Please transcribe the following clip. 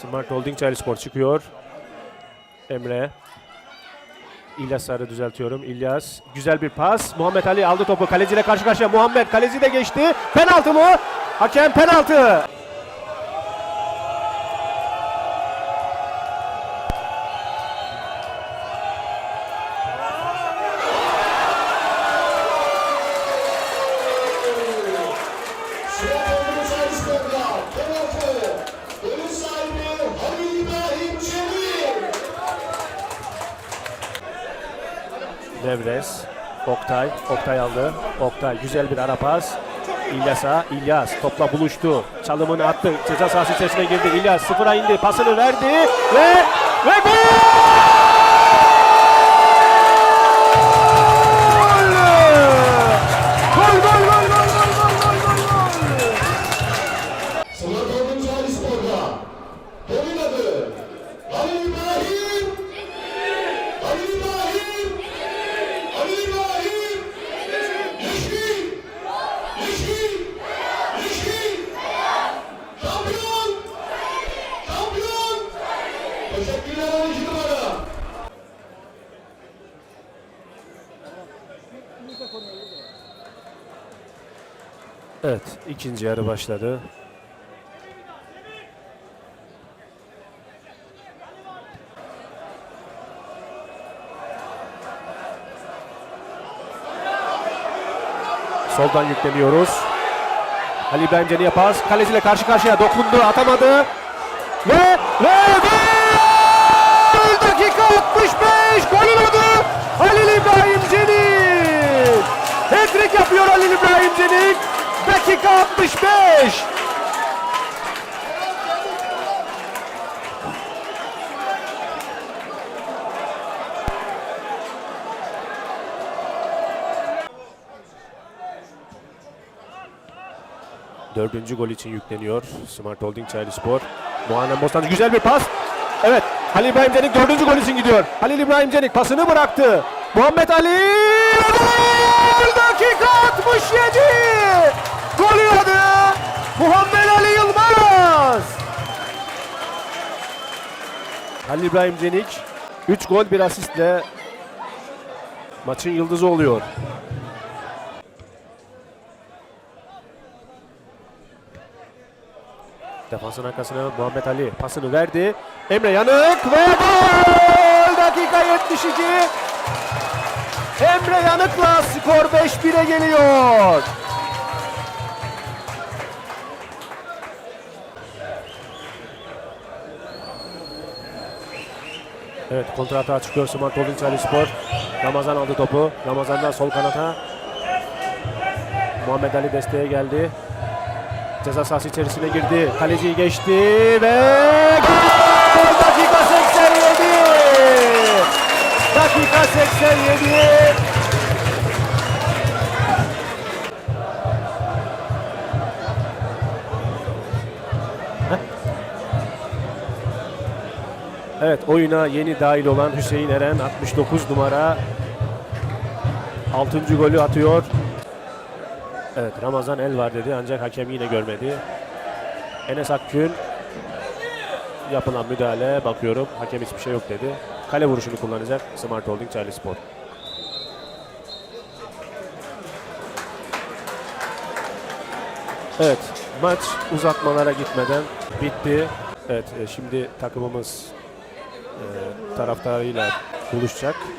Smart Holding Çaylı Spor çıkıyor. Emre. İlyas Sarı düzeltiyorum. İlyas güzel bir pas. Muhammed Ali aldı topu. Kaleciyle karşı karşıya. Muhammed kaleci de geçti. Penaltı mı? Hakem penaltı. Nevres. Oktay. Oktay aldı. Oktay güzel bir ara pas. İlyas'a. İlyas topla buluştu. Çalımını attı. Ceza sahası içerisine girdi. İlyas sıfıra indi. Pasını verdi. Ve ve! Gol Evet, ikinci yarı başladı. Soldan yükleniyoruz. Ali Ceni'ye pas. Kaleciyle karşı karşıya dokundu, atamadı. Ve ve gol! Halil İbrahim Cenik. Dakika 65. Dördüncü gol için yükleniyor Smart Holding Çaylı Spor. Muharrem Bostancı güzel bir pas. Evet Halil İbrahim Cenik dördüncü gol için gidiyor. Halil İbrahim Cenik pasını bıraktı. Muhammed Ali dakika Halil İbrahim Cenik 3 gol bir asistle maçın yıldızı oluyor. Defansın arkasına Muhammed Ali pasını verdi. Emre Yanık ve gol! Dakika 72. Emre Yanık'la skor 5-1'e geliyor. Evet kontrata çıkıyor Smart Holding Çaylı Spor. Ramazan aldı topu. Ramazan'dan sol kanata. Muhammed Ali desteğe geldi. Ceza sahası içerisine girdi. Kaleciyi geçti ve! Dakika 87. Dakika 87. Evet oyuna yeni dahil olan Hüseyin Eren 69 numara 6. golü atıyor. Evet Ramazan el var dedi ancak hakem yine görmedi. Enes Akgün yapılan müdahale bakıyorum hakem hiçbir şey yok dedi. Kale vuruşunu kullanacak Smart Holding Charlie Spor. Evet maç uzatmalara gitmeden bitti. Evet e, şimdi takımımız taraftarıyla buluşacak.